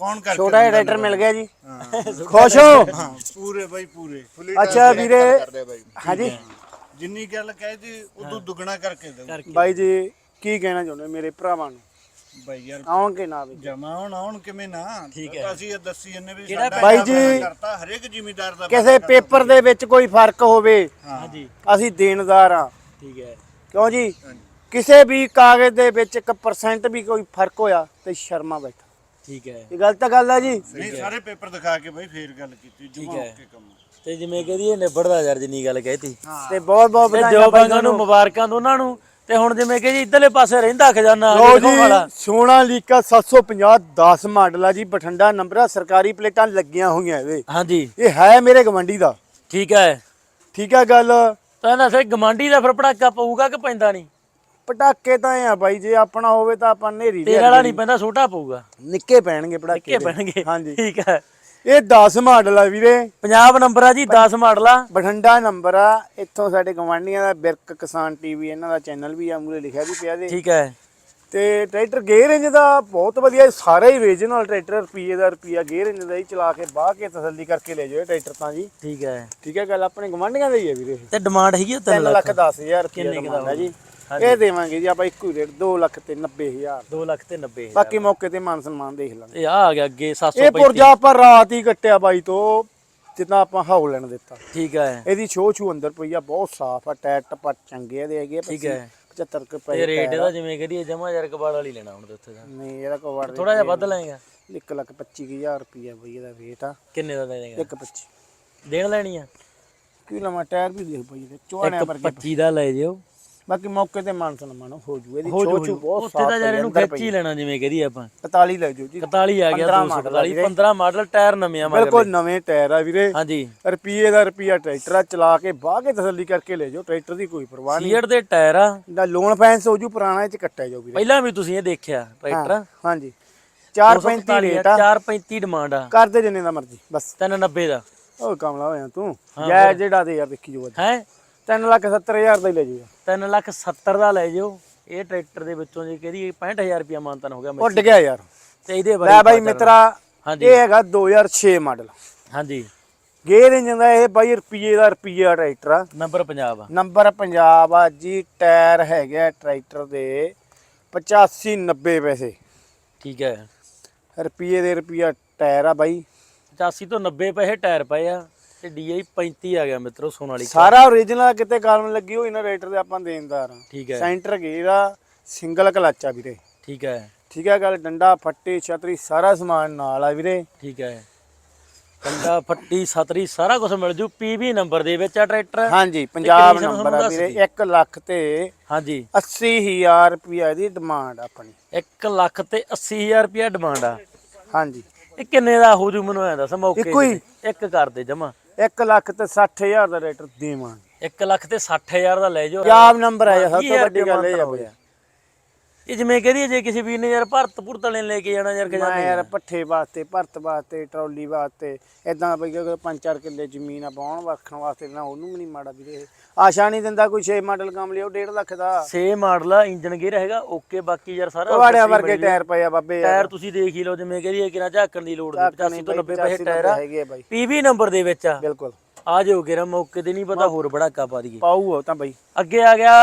ਕੌਣ ਕਰਕੇ ਛੋਟਾ ਟਰੈਕਟਰ ਮਿਲ ਗਿਆ ਜੀ। ਖੁਸ਼ ਹੋ। ਹਾਂ ਪੂਰੇ ਬਈ ਪੂਰੇ। ਅੱਛਾ ਵੀਰੇ। ਹਾਂਜੀ। ਜਿੰਨੀ ਗੱਲ ਕਹਿਦੀ ਉਦੋਂ ਦੁੱਗਣਾ ਕਰਕੇ ਦੇ ਕਰਕੇ ਬਾਈ ਜੀ ਕੀ ਕਹਿਣਾ ਚਾਹੁੰਦੇ ਮੇਰੇ ਭਰਾਵਾਂ ਨੂੰ? ਬਈ ਯਾਰ ਆਉਣ ਕੇ ਨਾ ਆਵੇ ਜਮਾ ਹੁਣ ਆਉਣ ਕਿਵੇਂ ਨਾ? ਠੀਕ ਹੈ। ਅਸੀਂ ਇਹ ਦੱਸੀ ਜੰਨੇ ਵੀ ਕਿਹੜਾ ਸਾਡਾ ਬਾਈ ਕੰਮ ਜੀ, ਕਰਤਾ ਹਰੇਕ ਜ਼ਿਮੀਦਾਰ ਦਾ ਕਿਸੇ ਪੇਪਰ ਦੇ ਵਿੱਚ ਕੋਈ ਫ਼ਰਕ ਹੋਵੇ ਹਾਂਜੀ। ਅਸੀਂ ਦੇਣਦਾਰ ਆ ਠੀਕ ਹੈ। ਕਿਉਂ ਜੀ? ਕਿਸੇ ਵੀ ਕਾਗਜ਼ ਦੇ ਵਿੱਚ 1% ਵੀ ਕੋਈ ਫ਼ਰਕ ਹੋਇਆ ਤੇ ਸ਼ਰਮਾ ਬੈਠਾ। ਠੀਕ ਹੈ। ਇਹ ਗਲਤ ਗੱਲ ਆ ਜੀ। ਨਹੀਂ ਸਾਰੇ ਪੇਪਰ ਦਿਖਾ ਕੇ ਬਈ ਫੇਰ ਗੱਲ ਕੀਤੀ ਜਮਾ ਹੈ। ਓਕੇ ਕੰਮ ਤੇ ਜਿਵੇਂ ਕਹਦੀ ਇਹ ਨਿਬੜਦਾ ਯਾਰ ਜਿੰਨੀ ਗੱਲ ਕਹਿਤੀ। ਤੇ ਬਹੁਤ ਬਹੁਤ ਤੇ ਵਧਾਈਆਂ ਜੋ ਬਾਈ ਬੰਗਾਂ ਨੂੰ ਮੁਬਾਰਕਾਂ ਦੋਨਾਂ ਨੂੰ ਤੇ ਹੁਣ ਜਿਵੇਂ ਕਿ ਜੀ ਇਧਰਲੇ ਪਾਸੇ ਰਹਿੰਦਾ ਖਜ਼ਾਨਾ ਲੋ ਜੀ ਸੋਨਾ ਲੀਕਾ 750 10 ਮਾਡਲ ਆ ਜੀ ਬਠੰਡਾ ਨੰਬਰ ਆ ਸਰਕਾਰੀ ਪਲੇਟਾਂ ਲੱਗੀਆਂ ਹੋਈਆਂ ਇਹਦੇ। ਹਾਂਜੀ। ਇਹ ਹੈ ਮੇਰੇ ਗਵੰਡੀ ਦਾ। ਠੀਕ ਹੈ। ਠੀਕ ਆ ਗੱਲ? ਤਾਂ ਨਾ ਸੇ ਗਮਾਂਡੀ ਦਾ ਫਿਰ ਪੜਾਕਾ ਪਊਗਾ ਕਿ ਪੈਂਦਾ ਨਹੀਂ? ਪਟਾਕੇ ਤਾਂ ਆ ਬਾਈ ਜੇ ਆਪਣਾ ਹੋਵੇ ਤਾਂ ਆਪਾਂ ਨੇਰੀ ਤੇਰੇ ਵਾਲਾ ਨਹੀਂ ਪੈਂਦਾ ਛੋਟਾ ਪਊਗਾ। ਨਿੱਕੇ ਪੈਣਗੇ ਪਟਾਕੇ ਨਿੱਕੇ। ਪੈਣਗੇ। ਹਾਂਜੀ। ਠੀਕ ਹੈ। ਇਹ 10 ਮਾਡਲ ਆ ਵੀਰੇ। ਪੰਜਾਬ ਨੰਬਰ ਆ ਜੀ 10 ਮਾਡਲ ਆ। ਬਠੰਡਾ ਨੰਬਰ ਆ। ਇੱਥੋਂ ਸਾਡੇ ਗਵਾਂਢੀਆਂ ਦਾ ਬਿਰਕ ਕਿਸਾਨ ਟੀਵੀ ਇਹਨਾਂ ਦਾ ਚੈਨਲ ਵੀ ਆ ਮੂਰੇ ਲਿਖਿਆ ਵੀ ਪਿਆ ਦੇ ਠੀਕ ਹੈ। ਤੇ ਟਰੈਕਟਰ ਗੇਅਰ ਇੰਜ ਦਾ ਬਹੁਤ ਵਧੀਆ ਸਾਰਾ ਹੀ ਰੀਜਨਲ ਟਰੈਕਟਰ ਰੁਪਈਏ ਦਾ ਰੁਪਈਆ ਗੇਅਰ ਇੰਜ ਦਾ ਹੀ ਚਲਾ ਕੇ ਬਾਹ ਕੇ ਤਸੱਲੀ ਕਰਕੇ ਲੈ ਜਾਓ ਟਰੈਕਟਰ ਤਾਂ ਜੀ। ਠੀਕ ਹੈ। ਠੀਕ ਹੈ ਗੱਲ ਆਪਣੇ ਗਵਾਂਢੀਆਂ ਦਾ ਹੀ ਹੈ ਵੀਰੇ ਤੇ ਡਿਮਾਂਡ ਹੈਗੀ 3 3 ਲੱਖ? 10000 ਰੁਪਏ ਕਿੰਨੇ ਦਾ ਜੀ। ਇਹ ਦੇਵਾਂਗੇ ਜੀ ਆਪਾਂ ਇੱਕੋ ਹੀ ਰੇਟ 2 ਲੱਖ ਤੇ 90000 2 ਲੱਖ ਤੇ 90 ਬਾਕੀ ਮੌਕੇ ਤੇ ਮਾਨ ਸਨਮਾਨ ਦੇਖ ਲਾਂਗੇ। ਇਹ ਆ ਆ ਗਿਆ ਅੱਗੇ ਇਹ 735 ਪੁਰਜਾ ਆਪਾਂ ਰਾਤ ਹੀ ਕੱਟਿਆ ਬਾਈ ਤੋਂ ਜਿੱਦਾਂ ਆਪਾਂ ਹੌਲੈਂਡ ਦਿੱਤਾ। ਠੀਕ ਹੈ। ਇਹਦੀ ਛੋ ਛੂ ਅੰਦਰ ਪਈ ਆ ਬਹੁਤ ਸਾਫ਼ ਆ ਟਾਇਰ ਟਪਾ ਚੰਗੇ ਇਹਦੇ ਹੈਗੇ ਆ, ਠੀਕ ਹੈ। 75 ਕੁ ਪਏ ਰੇਟ ਇਹਦਾ ਜਿਵੇਂ ਕਰੀਏ ਜਮਾ ਯਾਰ ਕਬਾੜ ਵਾਲੀ ਲੈਣਾ ਹੁਣ ਤੇ ਉੱਥੇ ਦਾ ਨਹੀਂ ਇਹਦਾ ਕੋ ਵੜ ਥੋੜਾ ਜਿਹਾ ਵੱਧ ਲਾਏਗਾ। 1 ਲੱਖ 25000 ਰੁਪਈਆ ਬਈ ਇਹਦਾ ਵੇਟ ਆ। ਕਿੰਨੇ ਦਾ ਦੇ ਦੇਗਾ 1 25 ਦੇਣ ਲੈਣੀ ਆ? ਕੀ ਲਵਾਂ ਟਾਇਰ ਵੀ ਦੇਖ ਬਈ ਇਹਦੇ ਚੋਣਿਆ ਇੱਕ ਵਰਗੇ 25 ਦਾ ਲੈ ਜਿਓ। ਬਾਕੀ ਮੌਕੇ ਤੇ ਮਾਨੋ ਹੋ ਜੂ ਇਹਦੀ ਹੋ ਜੂ ਬਹੁਤ ਉੱਥੇ ਤਾਂ ਯਾਰ ਇਹਨੂੰ ਖਿੱਚ ਹੀ ਲੈਣਾ ਜਿਵੇਂ ਕਹਦੀ ਆਪਾਂ। 41 ਲੈ ਜਾਓ ਜੀ। 41 ਆ ਗਿਆ 15 ਮਾਡਲ ਆ 241 ਵੀਰੇ। 15 ਮਾਡਲ ਟਾਇਰ ਨਵੇਂ ਆ ਮਗਰ ਬਿਲਕੁਲ ਨਵੇਂ ਟਾਇਰ ਆ ਵੀਰੇ। ਹਾਂਜੀ। ਰੁਪਈਏ ਦਾ ਰੁਪਈਆ ਟਰੈਕਟਰ ਆ ਚਲਾ ਕੇ ਬਾਹ ਕੇ ਤਸੱਲੀ ਕਰਕੇ ਲੈ ਜਾਓ ਟਰੈਕਟਰ ਦੀ ਕੋਈ ਪਰਵਾਹ ਨਹੀਂ। ਸੀਟ ਦੇ ਟਾਇਰ ਆ। ਦਾ ਲੋਨ ਫੈਂਸ ਹੋ ਜੂ ਪੁਰਾਣਾ ਇਹ ਚ ਕੱਟਿਆ ਜਾਓ ਵੀਰੇ। ਪਹਿਲਾਂ ਵੀ ਤੁਸੀਂ ਇਹ ਦੇਖਿਆ ਟਰੈਕਟਰ? ਹਾਂਜੀ। 435 ਰੇਟ ਆ। 435 ਡਿਮਾਂਡ ਆ। ਕਰ ਦੇ ਜਿੰਨੇ ਦਾ ਮਰਜ਼ੀ ਬਸ। 390 ਦਾ। ਓ ਕਮਲਾ ਹੋਇਆ ਤੂੰ। ਜੈ ਜਿਹੜਾ ਦੇ ਯਾਰ ਦੇਖੀ ਜੋ ਹੈ? 3 ਲੱਖ 70 ਹਜ਼ਾਰ ਦਾ ਹੀ ਲੈ ਜਾਊਗਾ 3 ਲੱਖ 70 ਦਾ ਲੈ ਜਿਓ। ਇਹ ਟਰੈਕਟਰ ਦੇ ਵਿੱਚੋਂ ਜੇ ਕਹਦੀ 65000 ਰੁਪਇਆ ਮਾਨਤਨ ਹੋ ਗਿਆ ਉੱਡ ਗਿਆ ਯਾਰ। ਤੇ ਇਹਦੇ ਬਾਰੇ ਲੈ ਬਾਈ ਮਿੱਤਰਾ। ਇਹ ਹੈਗਾ 2006 ਮਾਡਲ। ਹਾਂਜੀ। ਗੇਅਰ ਇੰਜਨ ਦਾ ਇਹ ਬਾਈ ਰੁਪਈਏ ਦਾ ਰੁਪਈਆ ਟਰੈਕਟਰ ਆ। ਨੰਬਰ ਪੰਜਾਬ ਆ। ਨੰਬਰ ਪੰਜਾਬ ਆ ਜੀ ਟਾਇਰ ਹੈਗਾ ਟਰੈਕਟਰ ਦੇ 85 90 ਪੈਸੇ। ਠੀਕ ਹੈ। ਰੁਪਈਏ ਦੇ ਰੁਪਈਆ ਟਾਇਰ ਆ ਬਾਈ। 85 ਤੋਂ 90 ਪੈਸੇ ਟਾਇਰ ਪਏ ਆ। ਤੇ DI 35 ਆ ਗਿਆ ਮਿੱਤਰੋ ਸੋਨਾਲੀ ਸਾਰਾ ਓਰੀਜਨਲ ਕਿਤੇ ਕਾਲਮ ਲੱਗੀ ਹੋਈ ਨਾ ਰੇਟਰ ਦੇ ਆਪਾਂ ਦੇਣਦਾਰ ਆ। ਠੀਕ ਹੈ। ਸੈਂਟਰ ਗੇਅਰ ਆ ਸਿੰਗਲ ਕਲਚ ਆ ਵੀਰੇ। ਠੀਕ ਹੈ। ਠੀਕ ਹੈ ਗੱਲ ਡੰਡਾ ਫੱਟੀ ਛਤਰੀ ਸਾਰਾ ਸਮਾਨ ਨਾਲ ਆ ਵੀਰੇ। ਠੀਕ ਹੈ। ਕੰਡਾ ਫੱਟੀ ਸਤਰੀ ਸਾਰਾ ਕੁਝ ਮਿਲ ਜੂ। PV ਨੰਬਰ ਦੇ ਵਿੱਚ ਆ ਟਰੈਕਟਰ। ਹਾਂਜੀ ਪੰਜਾਬ ਨੰਬਰ ਆ ਵੀਰੇ ਦੱਸ 1 ਲੱਖ ਤੇ ਹਾਂਜੀ। 80000 ਰੁਪਈਆ ਦੀ ਡਿਮਾਂਡ ਆਪਣੀ। 1 ਲੱਖ ਤੇ 80000 ਰੁਪਇਆ ਡਿਮਾਂਡ ਆ। ਹਾਂਜੀ। ਇਹ ਕਿੰਨੇ ਦਾ ਹੋ ਜੂ ਮੈਨੂੰ ਐ ਦੱਸ ਮੌਕੇ ਇੱਕੋ ਹੀ? ਤੇ। ਇੱਕ ਕਰ ਦੇ ਜਮਾ। 1 ਲੱਖ ਤੇ 60000 ਦਾ ਰੇਟਰ ਦੇਵਾਂਗੇ 1 ਲੱਖ ਤੇ 60000 ਦਾ ਲੈ ਜਾਓ। ਪੰਜਾਬ ਨੰਬਰ ਆ ਸਭ ਤੋਂ ਵੱਡੀ ਗੱਲ ਇਹ ਆ ਹੋ ਇਹ ਜਿਵੇਂ ਕਹਦੀ ਜੇ ਕਿਸੇ ਵੀਰ ਨੇ ਯਾਰ ਭਰਤ ਭੁਰਤ ਵਾਲੇ ਨੇ ਲੈ ਕੇ ਜਾਣਾ ਯਾਰ ਮੈਂ ਖਜ਼ਾਨੇ ਯਾਰ ਪੱਠੇ ਵਾਸਤੇ ਭਰਤ ਵਾਸਤੇ ਟਰਾਲੀ ਵਾਸਤੇ ਇਦਾਂ ਬਈ ਕੋਈ ਪੰਜ ਚਾਰ ਕਿੱਲੇ ਜ਼ਮੀਨ ਆ ਬਾਉਣ ਰੱਖਣ ਵਾਸਤੇ ਨਾ ਉਹਨੂੰ ਵੀ ਨਹੀਂ ਮਾੜਾ ਵੀਰੇ। ਆਸ਼ਾ ਨਹੀਂ ਦਿੰਦਾ ਕੋਈ 6 ਮਾਡਲ ਕੰਮ ਲਿਓ 1.5 ਲੱਖ ਦਾ। ਸੇ ਮਾਡਲ ਆ ਇੰਜਨ ਗੇਅਰ ਹੈਗਾ ਓਕੇ ਬਾਕੀ ਯਾਰ ਸਾਰਾ ਵਾੜਿਆ ਵਰਗੇ ਟਾਇਰ ਪਏ ਆ ਬਾਬੇ ਯਾਰ ਟਾਇਰ ਤੁਸੀਂ ਦੇਖ ਹੀ ਲਓ ਜਿਵੇਂ ਕਹਦੀ ਕਿਨਾ ਝਾਕਣ ਦੀ ਲੋੜ ਨਹੀਂ 85 ਤੋਂ 90 ਪੈਸੇ ਟਾਇਰ ਆ। ਹੈਗੇ ਆ ਬਾਈ। PV ਨੰਬਰ ਦੇ ਵਿੱਚ ਆ। ਬਿਲਕੁਲ। ਆ ਜਾਓ ਕਿਰਾ ਮੌਕੇ ਤੇ ਨਹੀਂ ਪਤਾ ਹੋਰ ਬੜਾ ਕਾ ਪਾ ਦਈਏ। ਪਾਊ ਹੋ ਤਾਂ ਬਾਈ। ਅੱਗੇ ਆ ਗਿਆ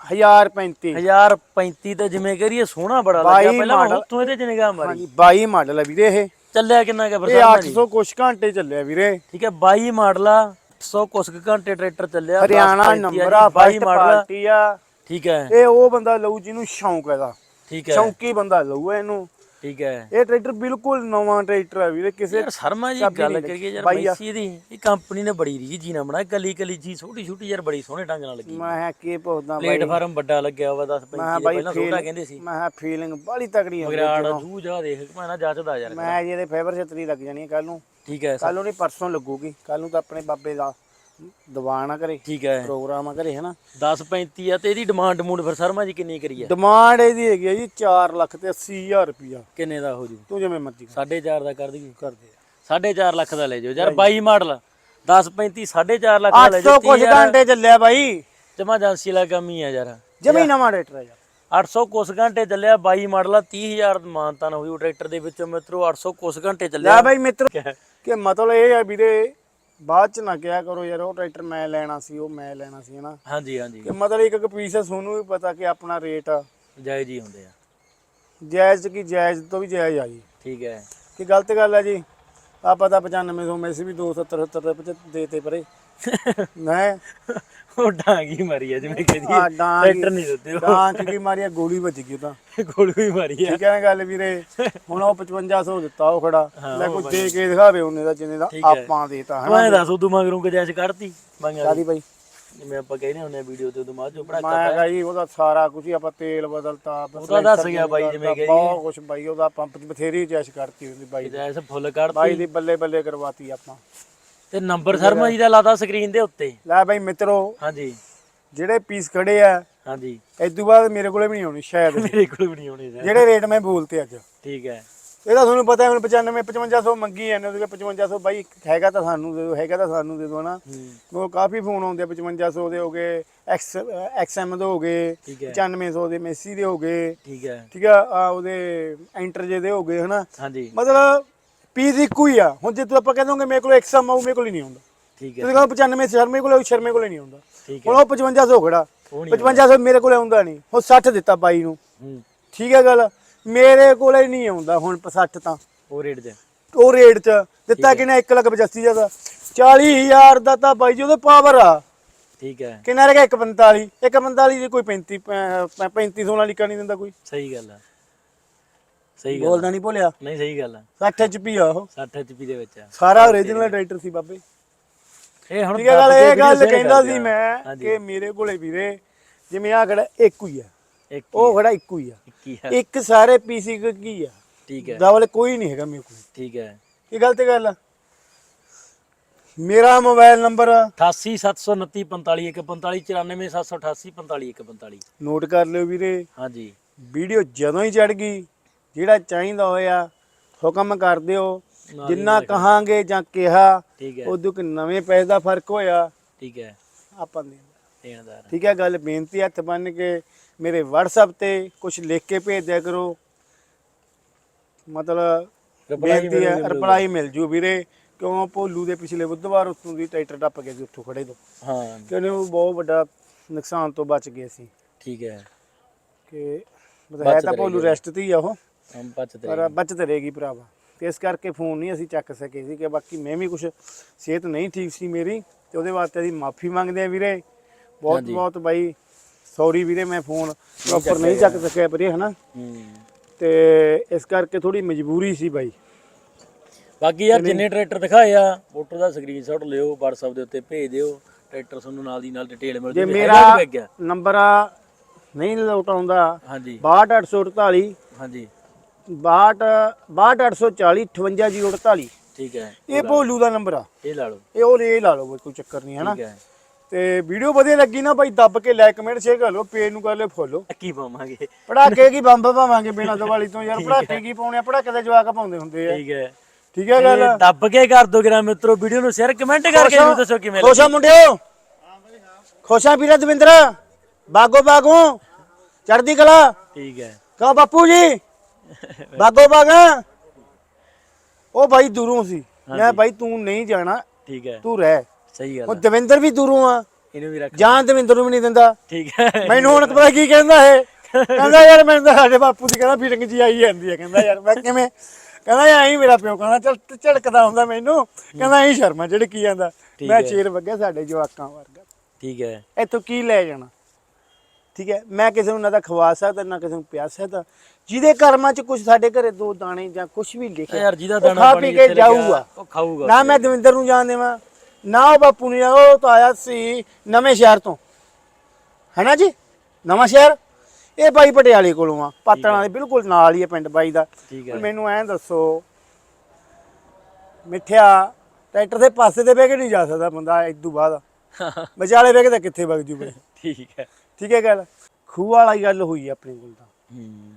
1035 1035 ਤੇ ਜਿਵੇਂ ਕਰੀਏ ਸੋਹਣਾ ਬੜਾ ਲੱਗਿਆ। ਬਾਈ ਪਹਿਲਾਂ ਮਾਡਲ। ਉੱਥੋਂ ਇਹਦੇ ਚ ਨਿਗਾਹ ਮਾਰੀ। ਹਾਂਜੀ 22 ਮਾਡਲ ਆ ਵੀਰੇ ਇਹ। ਚੱਲਿਆ ਕਿੰਨਾ ਕਾ ਇਹ ਬਰਸਾਤ ਜੀ? 800 ਕੁਛ ਘੰਟੇ ਚੱਲਿਆ ਵੀਰੇ। ਠੀਕ ਹੈ 22 ਮਾਡਲ ਆ 100 ਕੁਛ ਕੁ ਘੰਟੇ ਟਰੈਕਟਰ ਚੱਲਿਆ ਹਰਿਆਣਾ 1035 ਨੰਬਰ ਜੀ, ਆ 22 ਫਸਟ ਮਾਡਲ ਆ। ਪਾਰਟੀ ਆ। ਠੀਕ ਹੈ। ਇਹ ਉਹ ਬੰਦਾ ਲਊ ਜਿਹਨੂੰ ਸ਼ੌਂਕ ਹੈਗਾ ਠੀਕ ਹੈ। ਸ਼ੌਂਕੀ ਬੰਦਾ ਲਊ ਇਹਨੂੰ। ਠੀਕ ਹੈ। ਇਹ ਟਰੈਕਟਰ ਬਿਲਕੁਲ ਨਵਾਂ ਟਰੈਕਟਰ ਆ ਵੀਰੇ ਕਿਸੇ ਯਾਰ ਸ਼ਰਮਾ ਜੀ ਚਾਬੀ ਗੱਲ ਨਹੀਂ ਕਰੀਏ ਯਾਰ ਬਾਈ ਆ। ਮੈਸੀ ਦੀ ਇਹ ਕੰਪਨੀ ਨੇ ਬੜੀ ਰੀ ਜੀ ਨਾ ਬਣਾ ਕੱਲੀ ਕੱਲੀ ਜੀ ਛੋਟੀ ਛੋਟੀ ਯਾਰ ਬੜੀ ਸੋਹਣੇ ਢੰਗ ਨਾਲ ਲੱਗੀ। ਮੈਂ ਕਿਹਾ ਕੀ ਪੁੱਛਦਾ ਬਾਈ। ਪਲੇਟਫਾਰਮ ਵੱਡਾ ਲੱਗਿਆ ਹੋਇਆ 10 ਮੈਂ 35 ਬਾਈ ਪਹਿਲਾਂ ਛੋਟਾ ਕਹਿੰਦੇ ਸੀ। ਮੈਂ ਕਿਹਾ ਫੀਲਿੰਗ ਬੜੀ ਤਕੜੀ ਆ ਮਗਰਾੜ ਜੂ ਜਾ ਦੇਖ ਮੈਂ ਨਾ ਜੱਚਦਾ ਯਾਰ ਮੈਂ ਜਿਹਦੇ ਫੇਵਰ ਛਤਰੀ ਲੱਗ ਜਾਣੀ ਕੱਲ ਨੂੰ। ਠੀਕ ਹੈ ਕੱਲ ਨੂੰ ਨਹੀਂ ਪਰਸੋਂ ਲੱਗੂਗੀ। ਕੱਲ ਨੂੰ ਤਾਂ ਆਪਣੇ ਬਾਬੇ ਦਾ ਦੀਵਾਨ ਆ ਕਰੇ ਠੀਕ ਹੈ। ਪ੍ਰੋਗਰਾਮ ਆ ਕਰੇ ਹਨਾ? 10 35 ਆ ਤੇ ਇਹਦੀ ਡਿਮਾਂਡ ਮੂਡ ਫਿਰ ਸ਼ਰਮਾ ਜੀ ਕਿੰਨੀ ਕਰੀ ਆ? ਡਿਮਾਂਡ ਇਹਦੀ ਹੈਗੀ ਆ ਜੀ 4 ਲੱਖ ਤੇ 80000 ਰੁਪਿਆ ਕਿੰਨੇ ਦਾ ਹੋ ਜੂ? ਤੂੰ ਜਿਵੇਂ ਮਰਜ਼ੀ ਕਰ। 4.5 ਦਾ ਕਰ ਦਈਏ। ਕਰ ਦੇ। 4.5 ਲੱਖ ਦਾ ਲੈ ਜਾਓ। ਯਾਰ 22 ਮਾਡਲ 10 35 4.5 ਲੱਖ ਦਾ ਲੈ 800 ਜਾਓ ਕੁਝ ਘੰਟੇ ਚੱਲਿਆ ਬਾਈ। ਜਮਾ ਏਜੰਸੀ ਲਾ ਕੰਮ ਹੀ ਆ ਯਾਰ। ਜਮੀ ਨਵਾਂ ਰੇਟਰ ਆ ਯਾਰ। 800 ਕੁਸ ਘੰਟੇ ਚੱਲਿਆ 22 ਮਾਡਲ ਆ 30000 ਮਾਨਤਾ ਨਾ ਹੋਈ ਉਹ ਟਰੈਕਟਰ ਦੇ ਵਿੱਚੋਂ ਮਿੱਤਰੋ 800 ਕੁਸ ਘੰਟੇ ਚੱਲਿਆ। ਲੈ ਬਾਈ ਮਿੱਤਰ ਕਿ ਮਤਲਬ ਇਹ ਆ ਵੀਰੇ ਬਾਅਦ ਚ ਨਾ ਕਿਹਾ ਕਰੋ ਯਾਰ ਉਹ ਟਰੈਕਟਰ ਮੈਂ ਲੈਣਾ ਸੀ ਉਹ ਮੈਂ ਲੈਣਾ ਸੀ ਹਨਾ? ਹਾਂਜੀ ਹਾਂਜੀ। ਕਿ ਮਤਲਬ ਇੱਕ ਇੱਕ ਪੀਸ ਤੁਹਾਨੂੰ ਵੀ ਪਤਾ ਕਿ ਆਪਣਾ ਰੇਟ ਜਾਇਜ਼ ਹੀ ਹੁੰਦੇ ਆ। ਜਾਇਜ਼ ਕੀ ਜਾਇਜ਼ ਤੋਂ ਵੀ ਜਾਇਜ਼ ਆ ਜੀ। ਠੀਕ ਹੈ। ਕਿ ਗਲਤ ਗੱਲ ਹੈ ਜੀ? ਆਪਾਂ ਤਾਂ 9500 ਮੈਸੀ ਵੀ 270 70 ਦੇ ਦੇਤੇ ਪਰੇ। ਮੈਂ ਉਹ ਡਾਂਗੀ ਮਾਰੀ ਆ ਜਿਵੇਂ ਕਹਦੀ ਆ ਡਾਂਗ ਟਰੈਕਟਰ ਨਹੀਂ ਦਿੱਤੇ ਉਹ। ਡਾਂਗ ਕੀ ਮਾਰਿਆ ਗੋਲੀ ਵੱਜ ਗਈ ਉਹ ਤਾਂ। ਗੋਲ ਵੀ ਮਾਰੀ ਆ। ਠੀਕ ਹੈ ਨਾ ਗੱਲ ਵੀਰੇ? ਹੁਣ ਉਹ 5500 ਦਿੱਤਾ ਉਹ ਖੜਾ। ਲੈ ਕੋਈ ਦੇ ਕੇ ਦਿਖਾਵੇ ਉਹਨੇ ਦਾ ਜਿੰਨੇ ਦਾ ਠੀਕ ਹੈ। ਆਪਾਂ ਦੇਤਾ ਹਨਾ ਐਂ ਦੱਸ ਉਦੋਂ ਮਗਰੋਂ ਗਜਾਇਸ਼ ਕੱਢਤੀ? ਬੰਗਾ ਸਾਡੀ ਬਾਈ? ਜਿਵੇਂ ਆਪਾਂ ਕਹਿੰਦੇ ਹੁੰਦੇ ਆ ਵੀਡੀਓ ਤੇ ਉਦੋਂ ਬਾਅਦ ਚੋਂ ਪੜਾਕਾ ਮੈਂ ਕਿਹਾ ਜੀ ਉਹਦਾ ਸਾਰਾ ਕੁਝ ਹੀ ਆਪਾਂ ਤੇਲ ਬਦਲਤਾ ਉਹਦਾ ਦੱਸ ਗਿਆ ਬਾਈ ਜਿਵੇਂ ਕਹੀ ਬਹੁਤ ਕੁਝ ਬਾਈ ਉਹਦਾ ਪੰਪ ਬਥੇਰੀ ਜੈਸ਼ ਕਰਤੀ ਉਹਦੀ ਬਾਈ ਦੀ। ਗਜਾਇਸ਼ ਫੁੱਲ ਕੱਢਤੀ। ਬਾਈ ਦੀ ਬੱਲੇ ਬੱਲੇ ਕਰਵਾਤੀ ਆਪਾਂ। ਤੇ ਨੰਬਰ ਸ਼ਰਮਾ ਜੀ ਦਾ ਲਾਤਾ ਸਕਰੀਨ ਦੇ ਉੱਤੇ। ਲੈ ਬਾਈ ਮਿੱਤਰੋ ਹਾਂਜੀ। ਜਿਹੜੇ ਪੀਸ ਖੜੇ ਆ ਹਾਂਜੀ। ਇਸ ਤੋਂ ਬਾਅਦ ਮੇਰੇ ਕੋਲੇ ਵੀ ਨਹੀਂ ਆਉਣੀ ਸ਼ਾਇਦ। ਮੇਰੇ ਕੋਲ ਵੀ ਨਹੀਂ ਹੋਣੀ ਜਿਹੜੇ ਰੇਟ ਮੈਂ ਬੋਲਤੇ ਅੱਜ। ਠੀਕ ਹੈ। ਇਹਦਾ ਤੁਹਾਨੂੰ ਪਤਾ ਹੈ ਹੁਣ 95 5500 ਮੰਗੀ ਜਾਂਦੇ ਉਹਦੇ 5500 ਬਾਈ ਹੈਗਾ ਤਾਂ ਸਾਨੂੰ ਦੇ ਦਿਓ ਹੈਗਾ ਤਾਂ ਸਾਨੂੰ ਦੇ ਦਿਓ ਨਾ ਹੂੰ। ਉਹ ਕਾਫੀ ਫੋਨ ਆਉਂਦੇ ਆ 5500 ਦੇ ਹੋ ਗਏ ਐਕਸ ਐਕਸਐਮ ਦੇ ਹੋ ਗਏ ਠੀਕ ਹੈ। 9500 ਦੇ ਮੈਸੀ ਦੇ ਹੋ ਗਏ। ਠੀਕ ਹੈ। ਠੀਕ ਆ ਉਹਦੇ ਐਂਟਰ ਜੇ ਦੇ ਹੋ ਗਏ ਹਨਾ। ਹਾਂਜੀ। ਮਤਲਬ ਪੀਸ ਇੱਕੋ ਹੀ ਆ। ਹੁਣ ਜੇ ਤੂੰ ਆਪਾਂ ਕਹਿੰਦੋਗੇ ਮੇਰੇ ਕੋਲ ਐਕਸਐਮ ਆਉ ਮੇਰੇ ਕੋਲ ਹੀ ਨਹੀਂ ਆਉਂਦਾ ਠੀਕ ਹੈ। ਤੁਸੀਂ ਕਹੋ 95 ਸ਼ਰਮੇ ਕੋਲ ਸ਼ਰਮੇ ਕੋਲ ਨਹੀਂ ਠੀਕ ਹੁਣ ਉਹ 5500 ਖੜਾ। ਉਹ ਨਹੀਂ 5500 ਮੇਰੇ ਕੋਲ ਆਉਂਦਾ ਨਹੀਂ। ਹੁਣ 60 ਦਿੱਤਾ ਬਾਈ ਨੂੰ। ਠੀਕ ਹੈ ਗੱਲ? ਮੇਰੇ ਕੋਲੇ ਨਹੀਂ ਆਉਂਦਾ ਹੁਣ 60 ਤਾਂ। ਉਹ ਰੇਟ ਦੇ। ਉਹ ਰੇਟ ਚ। ਦਿੱਤਾ ਕਿਨੇ 1 ਲੱਖ 85 ਦਾ। 40000 ਦਾ ਤਾਂ ਬਾਈ ਜੀ ਉਹਦੇ ਪਾਵਰ ਆ। ਠੀਕ ਹੈ। ਕਿੰਨਾ ਰਹਿ ਗਿਆ? 145 145 ਦੀ ਕੋਈ 35 ਅਹ 3500 ਵਾਲੀ ਕਾ ਨਹੀਂ ਦਿੰਦਾ ਕੋਈ। ਸਹੀ ਗੱਲ ਹੈ ਸਹੀ ਗੱਲ ਬੋਲਦਾ ਨਹੀਂ ਭੁੱਲਿਆ। ਨਹੀਂ ਸਹੀ ਗੱਲ ਹੈ 60 HP ਆ ਉਹ। 60 HP ਦੇ ਵਿੱਚ ਆ। ਸਾਰਾ ਓਰੀਜਨਲ ਟਰੈਕਟਰ ਸੀ ਬਾਬੇ। ਇਹ ਹੁਣ ਠੀਕ ਹੈ ਗੱਲ ਇਹ ਗੱਲ ਕਹਿੰਦਾ ਸੀ ਆ। ਮੈਂ। ਕਿ ਮੇਰੇ ਕੋਲੇ ਵੀਰੇ ਜਿਵੇਂ ਆ ਖੜਾ ਇੱਕੋ ਹੀ ਆ। ਇੱਕ ਉਹ ਖੜਾ ਇੱਕੋ ਹੀ ਆ। ਇੱਕ ਸਾਰੇ ਪੀਸੀ ਕੀ ਆ। ਠੀਕ ਹੈ ਡਬਲ ਕੋਈ ਨਹੀਂ ਹੈਗਾ ਮੇਰੇ ਕੋਲ। ਠੀਕ ਹੈ ਇਹ ਗਲਤ ਗੱਲ ਆ? ਮੇਰਾ ਮੋਬਾਈਲ ਨੰਬਰ 8879354145 ਨੋਟ ਕਰ ਲਿਓ ਵੀਰੇ। ਹਾਂਜੀ। ਵੀਡੀਓ ਜਦੋਂ ਹੀ ਚੜ ਗਈ। ਜਿਹੜਾ ਚਾਹੀਦਾ ਹੋਇਆ ਹੁਕਮ ਕਰ ਦਿਓ। ਜਿੰਨਾ ਕਹਾਂਗੇ ਜਾਂ ਕਿਹਾ ਠੀਕ ਹੈ। ਉਦੋਂ ਕਿ ਨਵੇਂ ਪੈਸੇ ਦਾ ਫ਼ਰਕ ਹੋਇਆ ਠੀਕ ਹੈ। ਆਪਾਂ ਦੇ। ਦੇਣਦਾਰ ਠੀਕ ਹੈ ਗੱਲ ਬੇਨਤੀ ਹੱਥ ਬੰਨ ਕੇ ਮੇਰੇ WhatsApp ਤੇ ਕੁਝ ਲਿਖ ਕੇ ਭੇਜ ਦਿਆ ਕਰੋ। ਮਤਲਬ ਬੇਨਤੀ ਹੈ ਰਿਪਲਾਈ ਮਿਲ ਜੂ ਵੀਰੇ। ਕਿਉਂ? ਭੋਲੂ ਦੇ ਪਿਛਲੇ ਬੁੱਧਵਾਰ ਉੱਥੋਂ ਦੀ ਟਰੈਕਟਰ ਟੱਪ ਗਿਆ ਸੀ ਉੱਥੋਂ ਖੜੇ ਤੋਂ। ਹਾਂ। ਕਿਉਂਕਿ ਉਹ ਬਹੁਤ ਵੱਡਾ ਨੁਕਸਾਨ ਤੋਂ ਬਚ ਗਏ ਸੀ ਠੀਕ ਹੈ। ਕਿ ਮਤਲਬ ਹੈ ਤਾਂ ਭੋਲੂ ਰੈਸਟ ਤੇ ਹੀ ਆ ਉਹ। ਹਮ ਬਚਦੇ ਪਰ ਬਚਤ ਰਹੇਗੀ ਭਰਾਵਾ। ਤੇ ਇਸ ਕਰਕੇ ਫੋਨ ਨਹੀਂ ਅਸੀਂ ਚੱਕ ਸਕੇ ਸੀ ਕਿ ਬਾਕੀ ਮੈਂ ਵੀ ਕੁਝ ਸਿਹਤ ਨਹੀਂ ਠੀਕ ਸੀ ਮੇਰੀ ਤੇ ਉਹਦੇ ਵਾਸਤੇ ਅਸੀਂ ਮਾਫੀ ਮੰਗਦੇ ਆ ਵੀਰੇ। ਬਹੁਤ ਹਾਂਜੀ। ਬਹੁਤ ਬਾਈ ਸੌਰੀ ਵੀਰੇ ਮੈਂ ਫੋਨ ਪ੍ਰੋਪਰ ਨਹੀਂ ਚੱਕ ਸਕਿਆ ਵੀਰੇ ਹਨਾ? ਹੂੰ ਤੇ ਇਸ ਕਰਕੇ ਥੋੜੀ ਮਜਬੂਰੀ ਸੀ ਬਾਈ। ਬਾਕੀ ਯਾਰ ਜਿੰਨੇ ਟਰੈਕਟਰ ਦਿਖਾਏ ਆ ਫੋਟੋ ਦਾ ਸਕਰੀਨਸ਼ਾਟ ਲਿਓ WhatsApp ਦੇ ਉੱਤੇ ਭੇਜ ਦਿਓ। ਟਰੈਕਟਰ ਤੁਹਾਨੂੰ ਨਾਲ ਦੀ ਨਾਲ ਡਿਟੇਲ ਮਿਲ ਜੇ ਜੂਗੀ। ਮੇਰਾ ਹੈਗਾ ਵੀ ਵਿਕ ਗਿਆ ਨੰਬਰ ਨਹੀਂ ਲੋਟ ਆਉਂਦਾ ਹਾਂਜੀ। 62848 ਹਾਂਜੀ। 62 62840 58048 ਠੀਕ ਹੈ। ਇਹ ਭੋਲੂ ਦਾ ਨੰਬਰ ਆ। ਇਹ ਲਾ ਲਓ। ਇਹ ਉਹ ਇਹ ਲਾ ਲਓ ਬਈ, ਕੋਈ ਚੱਕਰ ਨਹੀਂ ਹਨਾ? ਠੀਕ ਹੈ। ਤੇ ਵੀਡੀਓ ਵਧੀਆ ਲੱਗੀ ਨਾ ਭਾਈ ਦੱਬ ਕੇ ਲਾਈਕ ਕਮੈਂਟ ਸ਼ੇਅਰ ਕਰ ਲਓ ਪੇਜ ਨੂੰ ਕਰ ਲਿਓ ਫੋਲੋ ਕੀ ਪਾਵਾਂਗੇ? ਪੜਾਕੇ ਕੀ ਬੰਬ ਪਾਵਾਂਗੇ ਬਿਨਾਂ ਦੀਵਾਲੀ ਤੋਂ? ਯਾਰ ਪੜਾਕੇ ਕੀ ਪਾਉਣੇ ਪੜਾਕੇ ਦੇ ਜਵਾਕ ਪਾਉਂਦੇ ਹੁੰਦੇ ਆ। ਠੀਕ ਹੈ। ਠੀਕ ਹੈ ਗੱਲ? ਇਹ ਦੱਬ ਕੇ ਕਰ ਦੋ ਗ੍ਰਾਮ ਮਿੱਤਰੋ ਵੀਡੀਓ ਨੂੰ ਸ਼ੇਅਰ ਕਮੈਂਟ ਕਰਕੇ ਜਰੂਰ ਦੱਸੋ ਕਿਵੇਂ ਲੱਗੀ। ਖੁਸ਼ਾ ਮੁੰਡਿਓ? ਖੁਸ਼ਾ ਵੀਰੇ ਦਵਿੰਦਰ? ਬਾਗੋ ਬਾਗੋ? ਚੜਦੀ ਕਲਾ? ਠੀਕ ਹੈ। ਕਾ ਬਾਪੂ ਜੀ। ਬਾਗੋ ਬਾਗਾ। ਉਹ ਭਾਈ ਦੂਰੋਂ ਸੀ। ਮੈਂ ਭਾਈ ਤੂੰ ਨਹੀਂ ਜਾਣਾ ਠੀਕ ਹੈ। ਤੂੰ ਰਹਿ। ਸਹੀ ਗੱਲ ਉਹ ਹੈ। ਦਵਿੰਦਰ ਵੀ ਦੂਰੋਂ ਆ। ਇਹਨੂੰ ਵੀ ਰੱਖ ਜਾਨ ਦਵਿੰਦਰ ਨੂੰ ਵੀ ਨਹੀਂ ਦਿੰਦਾ। ਠੀਕ ਹੈ। ਮੈਨੂੰ ਹੁਣ ਪਤਾ ਕੀ ਕਹਿੰਦਾ ਇਹ। ਕਹਿੰਦਾ ਯਾਰ ਮੈਨੂੰ ਤਾਂ ਸਾਡੇ ਬਾਪੂ ਦੀ ਕਹਿੰਦਾ ਫੀਲਿੰਗ ਜੀ ਆਈ ਜਾਂਦੀ ਹੈ। ਕਹਿੰਦਾ ਯਾਰ ਮੈਂ ਕਿਵੇਂ ਕਹਿੰਦਾ ਐਂ ਮੇਰਾ ਪਿਓ ਕਹਿੰਦਾ ਚਲ ਝੜਕਦਾ ਹੁੰਦਾ ਮੈਨੂੰ। ਕਹਿੰਦਾ ਐਂ ਸ਼ਰਮਾ ਝੜਕੀ ਜਾਂਦਾ ਠੀਕ ਮੈਂ। ਸ਼ੇਰ ਵੱਗਿਆ ਸਾਡੇ ਜਵਾਕਾਂ ਵਰਗਾ। ਠੀਕ ਹੈ। ਇੱਥੋਂ ਕੀ ਲੈ ਜਾਣਾ? ਠੀਕ ਹੈ? ਮੈਂ ਕਿਸੇ ਨੂੰ ਨਾ ਤਾਂ ਖਵਾ ਸਕਦਾ ਨਾ ਕਿਸੇ ਨੂੰ ਪਿਆ ਸਕਦਾ। ਜਿਹਦੇ ਕਰਮਾਂ 'ਚ ਕੁਝ ਸਾਡੇ ਘਰੇ ਦੋ ਦਾਣੇ ਜਾਂ ਕੁਝ ਵੀ ਲਿਖਿਆ ਯਾਰ ਜਿਹਦਾ ਦਾਣਾ ਖਾ ਪੀ ਕੇ ਜਾਊਗਾ। ਉਹ ਖਾਊਗਾ ਨਾ ਮੈਂ ਦਵਿੰਦਰ ਨੂੰ ਜਾਣ ਦੇਵਾਂ ਨਾ ਉਹ ਬਾਪੂ ਨੂੰ ਉਹ ਤਾਂ ਆਇਆ ਸੀ ਨਵੇਂ ਸ਼ਹਿਰ ਤੋਂ। ਹੈਨਾ ਜੀ? ਨਵਾਂ ਸ਼ਹਿਰ? ਇਹ ਬਾਈ ਪਟਿਆਲੇ ਕੋਲੋਂ ਆ ਪਾਤੜਾਂ ਦੇ ਬਿਲਕੁਲ ਨਾਲ ਹੀ ਹੈ ਪਿੰਡ ਬਾਈ ਦਾ। ਮੈਨੂੰ ਐਂ ਦੱਸੋ ਮਿੱਠਿਆ ਟਰੈਕਟਰ ਦੇ ਪਾਸੇ ਤੇ ਬਹਿ ਕੇ ਨਹੀਂ ਜਾ ਸਕਦਾ ਬੰਦਾ ਇਦੋਂ ਬਾਅਦ। ਵਿਚਾਲੇ ਬਹਿ ਕੇ ਤਾਂ ਕਿੱਥੇ ਵਗ ਜੂ ਬਈ ਠੀਕ ਹੈ। ਠੀਕ ਹੈ ਗੱਲ? ਖੂਹ ਵਾਲੀ ਗੱਲ ਹੋਈ ਆਪਣੇ ਕੋਲ ਤਾਂ। ਹੂੰ।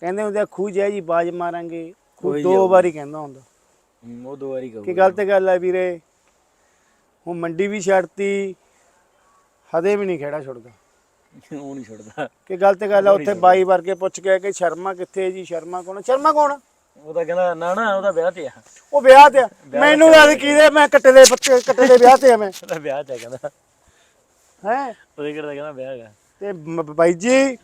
ਕਹਿੰਦੇ ਹੁੰਦੇ ਆ ਖੂਹ ਜੈ ਜੀ ਬਾਜ ਮਾਰਾਂਗੇ ਖੂਹ ਕੋਈ ਦੋ। ਵਾਰੀ ਕਹਿੰਦਾ ਹੁੰਦਾ। ਹੂੰ, ਉਹ ਦੋ ਵਾਰੀ ਕਿ ਕਹੂਗਾ। ਗਲਤ ਗੱਲ ਹੈ ਵੀਰੇ? ਹੁਣ ਮੰਡੀ ਵੀ ਛੱਡਤੀ ਹਦੇ ਵੀ ਨਹੀਂ ਖੇੜਾ ਛੁੱਟਦਾ। ਉਹ ਨਹੀਂ ਛੱਡਦਾ ਕਿ ਗਲਤ ਗੱਲ ਹੈ? ਉੱਥੇ ਬਾਈ ਵਰਗੇ ਪੁੱਛ ਕੇ ਕਿ ਸ਼ਰਮਾ ਕਿੱਥੇ ਹੈ ਜੀ? ਸ਼ਰਮਾ ਕੌਣ ਹੈ? ਸ਼ਰਮਾ ਕੌਣ? ਉਹ ਤਾਂ ਕਹਿੰਦਾ ਨਾ ਨਾ ਉਹਦਾ ਵਿਆਹ ਤੇ ਆ। ਉਹ ਵਿਆਹ ਤੇ ਆ। ਮੈਨੂੰ ਦੱਸ ਕਿਹਦੇ ਮੈਂ ਕੱਟੇ ਦੇ ਪੱਤੇ ਕੱਟੇ ਦੇ ਵਿਆਹ ਤੇ ਆ ਮੈਂ। ਉਹਦਾ ਵਿਆਹ ਤੇ ਆ ਕਹਿੰਦਾ। ਹੈ। ਉਹਦੇ ਕਿਹੜਾ ਕਹਿੰਦਾ ਵਿਆਹ ਹੈਗਾ। ਤੇ ਮ- ਬਾਈ ਜੀ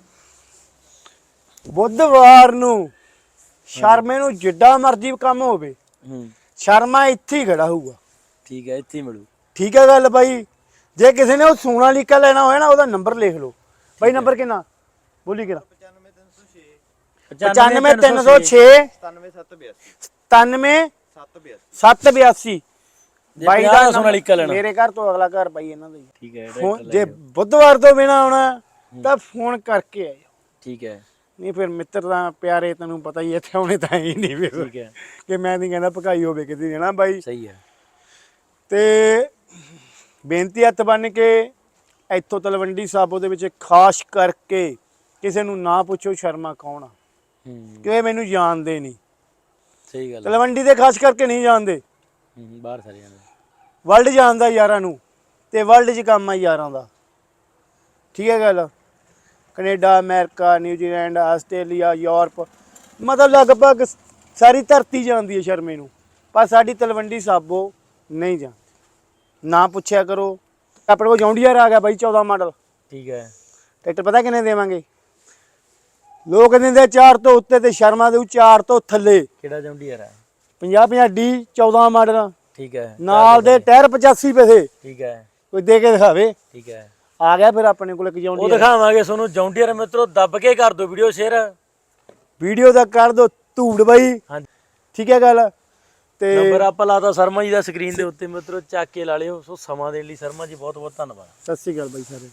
ਬੁੱਧਵਾਰ ਨੂੰ ਸ਼ਰਮੇ ਨੂੰ ਜਿੱਡਾ ਮਰਜ਼ੀ ਕੰਮ ਹੋਵੇ ਹੂੰ। ਸ਼ਰਮਾ ਇੱਥੇ ਹੀ ਖੜਾ ਹੋਊਗਾ। ਠੀਕ ਹੈ ਇੱਥੇ ਹੀ ਮਿਲੂ। ਠੀਕ ਹੈ ਗੱਲ ਬਾਈ। ਜੇ ਕਿਸੇ ਨੇ ਉਹ ਸੋਨਾ ਲੀਕਾ ਲੈਣਾ ਹੋਇਆ ਨਾ ਉਹਦਾ ਨੰਬਰ ਲਿਖ ਲਓ। ਬਾਈ ਨੰਬਰ ਕਿੰਨਾ? ਬੋਲੀ ਕਿੰਨਾ 95306 97 782 ਜੇ ਬਾਈ 50 ਦਾ ਦਾ ਸੋਨਾ ਨੰਬਰ- ਲੀਕਾ ਲੈਣਾ। ਮੇਰੇ ਘਰ ਤੋਂ ਅਗਲਾ ਘਰ ਬਾਈ ਇਹਨਾਂ ਦਾ ਹੀ ਠੀਕ ਹੈ ਫੋਨ ਜੇ। ਬੁੱਧਵਾਰ ਤੋਂ ਬਿਨਾ ਆਉਣਾ ਤਾਂ ਫੋਨ ਕਰਕੇ ਆਇਓ। ਠੀਕ ਹੈ। ਨਹੀਂ ਫਿਰ ਮਿੱਤਰ ਤਾਂ ਪਿਆਰੇ ਤੈਨੂੰ ਪਤਾ ਹੀ ਹੈ, ਇੱਥੇ ਆਉਣੇ ਤਾਂ ਹੀ ਨਹੀਂ ਫਿਰ। ਠੀਕ ਹੈ। ਕਿ ਮੈਂ ਨਹੀਂ ਕਹਿੰਦਾ ਭਕਾਈ ਹੋਵੇ ਕਿਤੇ ਜਣਾ ਬਾਈ। ਸਹੀ ਹੈ। ਤੇ ਬੇਨਤੀ ਹੱਥ ਬੰਨ ਕੇ ਇੱਥੋਂ ਤਲਵੰਡੀ ਸਾਬੋ ਦੇ ਵਿੱਚ ਖਾਸ ਕਰਕੇ ਕਿਸੇ ਨੂੰ ਨਾ ਪੁੱਛੋ ਸ਼ਰਮਾ ਕੌਣ ਆ। ਹੂੰ। ਕਿ ਇਹ ਮੈਨੂੰ ਜਾਣਦੇ ਨਹੀਂ। ਸਹੀ ਗੱਲ ਹੈ ਤਲਵੰਡੀ ਦੇ ਖਾਸ ਕਰਕੇ ਨਹੀਂ ਜਾਣਦੇ। ਹੂੰ, ਬਾਹਰ ਸਾਰੇ ਜਾਂਦੇ ਵਰਲਡ ਜਾਣਦਾ ਯਾਰਾਂ ਨੂੰ ਤੇ ਵਰਲਡ 'ਚ ਕੰਮ ਆ ਯਾਰਾਂ ਦਾ। ਠੀਕ ਹੈ ਗੱਲ? Canada America New Zealand Australia Europe ਮਤਲਬ ਲਗਭਗ ਸਾਰੀ ਧਰਤੀ ਜਾਣਦੀ ਹੈ ਸ਼ਰਮੇ ਨੂੰ। ਪਰ ਸਾਡੀ ਤਲਵੰਡੀ ਸਾਬੋ ਨਹੀਂ ਜਾਣਦੀ। ਨਾ ਪੁੱਛਿਆ ਕਰੋ। ਆਪਣੇ ਕੋਲ ਜੌਂਡੀਅਰ ਆ ਗਿਆ ਬਾਈ 14 ਮਾਡਲ। ਠੀਕ ਹੈ। ਟਰੈਕਟਰ ਪਤਾ ਕਿੰਨੇ ਦੇਵਾਂਗੇ? ਲੋਕ ਦਿੰਦੇ 4 ਤੋਂ ਉੱਤੇ ਤੇ ਸ਼ਰਮਾ ਦੇ 4 ਤੋਂ ਥੱਲੇ। ਕਿਹੜਾ ਜੌਂਡੀਅਰ ਹੈ 50 50 ਡੀ 14 ਮਾਡਲ। ਠੀਕ ਹੈ। ਨਾਲ ਦੇ ਟਾਇਰ 85 ਪੈਸੇ। ਠੀਕ ਹੈ। ਕੋਈ ਦੇ ਕੇ ਦਿਖਾਵੇ। ਠੀਕ ਹੈ। ਆ ਗਿਆ ਫਿਰ ਆਪਣੇ ਕੋਲ ਇੱਕ ਉਹ ਜੌਂਡੀਅਰ ਦਿਖਾਵਾਂਗੇ ਤੁਹਾਨੂੰ। ਜੌਂਡੀਅਰ ਮਿੱਤਰੋ ਦੱਬ ਕੇ ਕਰ ਦਿਓ ਵੀਡੀਓ ਸ਼ੇਅਰ। ਵੀਡੀਓ ਦਾ ਕਰ ਦੋ ਧੂੜ ਬਾਈ। ਹਾਂਜੀ। ਠੀਕ ਹੈ ਗੱਲ। ਤੇ ਨੰਬਰ ਆਪਾਂ ਲਾਤਾ ਸ਼ਰਮਾ ਜੀ ਦਾ ਸਕਰੀਨ ਦੇ ਉੱਤੇ ਮਿੱਤਰੋ ਚੱਕ ਕੇ ਲਾ ਲਿਓ। ਸੋ ਸਮਾਂ ਦੇਣ ਲਈ ਸ਼ਰਮਾ ਜੀ ਬਹੁਤ ਬਹੁਤ ਧੰਨਵਾਦ। ਸਤਿ ਸ੍ਰੀ ਅਕਾਲ ਬਾਈ ਸਾਰੇ